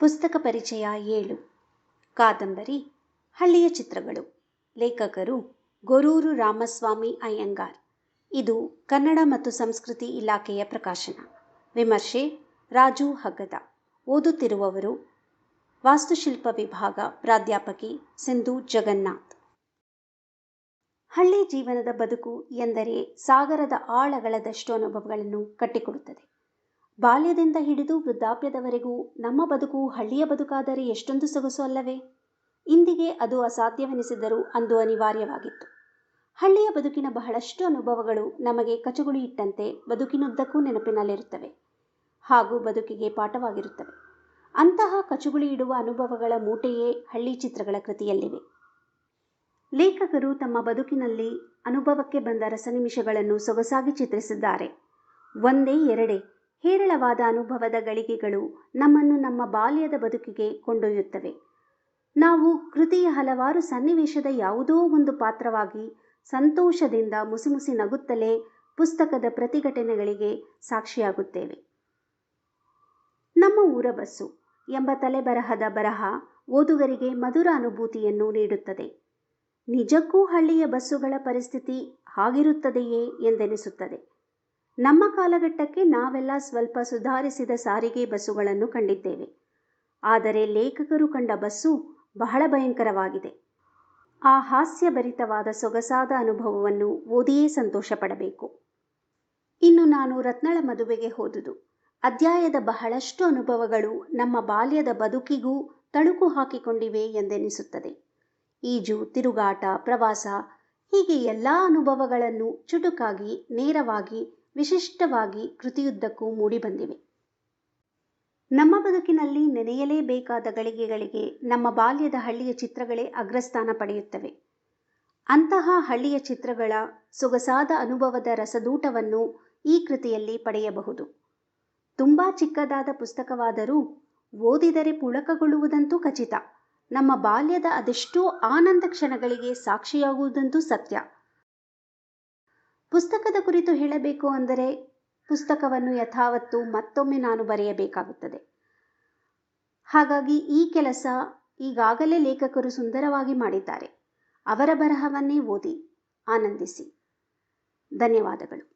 ಪುಸ್ತಕ ಪರಿಚಯ ಏಳು. ಕಾದಂಬರಿ, ಹಳ್ಳಿಯ ಚಿತ್ರಗಳು. ಲೇಖಕರು ಗೊರೂರು ರಾಮಸ್ವಾಮಿ ಅಯ್ಯಂಗಾರ್. ಇದು ಕನ್ನಡ ಮತ್ತು ಸಂಸ್ಕೃತಿ ಇಲಾಖೆಯ ಪ್ರಕಾಶನ. ವಿಮರ್ಶೆ, ರಾಜು ಹಗ್ಗದ. ಓದುತ್ತಿರುವವರು, ವಾಸ್ತುಶಿಲ್ಪ ವಿಭಾಗ ಪ್ರಾಧ್ಯಾಪಕಿ ಸಿಂಧು ಜಗನ್ನಾಥ್. ಹಳ್ಳಿ ಜೀವನದ ಬದುಕು ಎಂದರೆ ಸಾಗರದ ಆಳಗಳದಷ್ಟು ಅನುಭವಗಳನ್ನು ಕಟ್ಟಿಕೊಡುತ್ತದೆ. ಬಾಲ್ಯದಿಂದ ಹಿಡಿದು ವೃದ್ಧಾಪ್ಯದವರೆಗೂ ನಮ್ಮ ಬದುಕು ಹಳ್ಳಿಯ ಬದುಕಾದರೆ ಎಷ್ಟೊಂದು ಸೊಗಸು ಅಲ್ಲವೇ? ಇಂದಿಗೆ ಅದು ಅಸಾಧ್ಯವೆನಿಸಿದರೂ ಅಂದು ಅನಿವಾರ್ಯವಾಗಿತ್ತು. ಹಳ್ಳಿಯ ಬದುಕಿನ ಬಹಳಷ್ಟು ಅನುಭವಗಳು ನಮಗೆ ಕಚಗುಳಿ ಇಟ್ಟಂತೆ ಬದುಕಿನುದ್ದಕ್ಕೂ ನೆನಪಿನಲ್ಲಿರುತ್ತವೆ. ಹಾಗೂ ಬದುಕಿಗೆ ಪಾಠವಾಗಿರುತ್ತವೆ. ಅಂತಹ ಕಚುಗುಳಿ ಇಡುವ ಅನುಭವಗಳ ಮೂಟೆಯೇ ಹಳ್ಳಿ ಚಿತ್ರಗಳ ಕೃತಿಯಲ್ಲಿವೆ. ಲೇಖಕರು ತಮ್ಮ ಬದುಕಿನಲ್ಲಿ ಅನುಭವಕ್ಕೆ ಬಂದ ರಸನಿಮಿಷಗಳನ್ನು ಸೊಗಸಾಗಿ ಚಿತ್ರಿಸಿದ್ದಾರೆ. ಒಂದೇ ಎರಡೇ. ಹೇರಳವಾದ ಅನುಭವದ ಗಳಿಗೆಗಳು ನಮ್ಮನ್ನು ನಮ್ಮ ಬಾಲ್ಯದ ಬದುಕಿಗೆ ಕೊಂಡೊಯ್ಯುತ್ತವೆ. ನಾವು ಕೃತಿಯ ಹಲವಾರು ಸನ್ನಿವೇಶದ ಯಾವುದೋ ಒಂದು ಪಾತ್ರವಾಗಿ ಸಂತೋಷದಿಂದ ಮುಸಿಮುಸಿ ನಗುತ್ತಲೇ ಪುಸ್ತಕದ ಪ್ರತಿಘಟನೆಗಳಿಗೆ ಸಾಕ್ಷಿಯಾಗುತ್ತೇವೆ. ನಮ್ಮ ಊರ ಬಸ್ಸು ಎಂಬ ತಲೆಬರಹದ ಬರಹ ಓದುಗರಿಗೆ ಮಧುರ ಅನುಭೂತಿಯನ್ನು ನೀಡುತ್ತದೆ. ನಿಜಕ್ಕೂ ಹಳ್ಳಿಯ ಬಸ್ಸುಗಳ ಪರಿಸ್ಥಿತಿ ಹಾಗಿರುತ್ತದೆಯೇ ಎಂದೆನಿಸುತ್ತದೆ. ನಮ್ಮ ಕಾಲಘಟ್ಟಕ್ಕೆ ನಾವೆಲ್ಲ ಸ್ವಲ್ಪ ಸುಧಾರಿಸಿದ ಸಾರಿಗೆ ಬಸ್ಸುಗಳನ್ನು ಕಂಡಿದ್ದೇವೆ. ಆದರೆ ಲೇಖಕರು ಕಂಡ ಬಸ್ಸು ಬಹಳ ಭಯಂಕರವಾಗಿದೆ. ಆ ಹಾಸ್ಯಭರಿತವಾದ ಸೊಗಸಾದ ಅನುಭವವನ್ನು ಓದಿಯೇ ಸಂತೋಷ ಪಡಬೇಕು ಇನ್ನು ನಾನು ರತ್ನಳ ಮದುವೆಗೆ ಹೋದುದು. ಅಧ್ಯಾಯದ ಬಹಳಷ್ಟು ಅನುಭವಗಳು ನಮ್ಮ ಬಾಲ್ಯದ ಬದುಕಿಗೂ ತಳುಕು ಹಾಕಿಕೊಂಡಿವೆ ಎಂದೆನಿಸುತ್ತದೆ. ಈಜು, ತಿರುಗಾಟ, ಪ್ರವಾಸ ಹೀಗೆ ಎಲ್ಲ ಅನುಭವಗಳನ್ನು ಚುಟುಕಾಗಿ, ನೇರವಾಗಿ, ವಿಶಿಷ್ಟವಾಗಿ ಕೃತಿಯುದ್ದಕ್ಕೂ ಮೂಡಿಬಂದಿವೆ ನಮ್ಮ ಬದುಕಿನಲ್ಲಿ ನೆನೆಯಲೇಬೇಕಾದ ಗಳಿಗೆಗಳಿಗೆ ನಮ್ಮ ಬಾಲ್ಯದ ಹಳ್ಳಿಯ ಚಿತ್ರಗಳೇ ಅಗ್ರಸ್ಥಾನ ಪಡೆಯುತ್ತವೆ. ಅಂತಹ ಹಳ್ಳಿಯ ಚಿತ್ರಗಳ ಸೊಗಸಾದ ಅನುಭವದ ರಸದೂಟವನ್ನು ಈ ಕೃತಿಯಲ್ಲಿ ಪಡೆಯಬಹುದು. ತುಂಬ ಚಿಕ್ಕದಾದ ಪುಸ್ತಕವಾದರೂ ಓದಿದರೆ ಪುಳಕಗೊಳ್ಳುವುದಂತೂ ಖಚಿತ. ನಮ್ಮ ಬಾಲ್ಯದ ಅದೆಷ್ಟೋ ಆನಂದ ಕ್ಷಣಗಳಿಗೆ ಸಾಕ್ಷಿಯಾಗುವುದಂತೂ ಸತ್ಯ. ಪುಸ್ತಕದ ಕುರಿತು ಹೇಳಬೇಕು ಅಂದರೆ ಪುಸ್ತಕವನ್ನು ಯಥಾವತ್ತು ಮತ್ತೊಮ್ಮೆ ನಾನು ಬರೆಯಬೇಕಾಗುತ್ತದೆ. ಹಾಗಾಗಿ ಈ ಕೆಲಸ ಈಗಾಗಲೇ ಲೇಖಕರು ಸುಂದರವಾಗಿ ಮಾಡಿದ್ದಾರೆ. ಅವರ ಬರಹವನ್ನೇ ಓದಿ, ಆನಂದಿಸಿ. ಧನ್ಯವಾದಗಳು.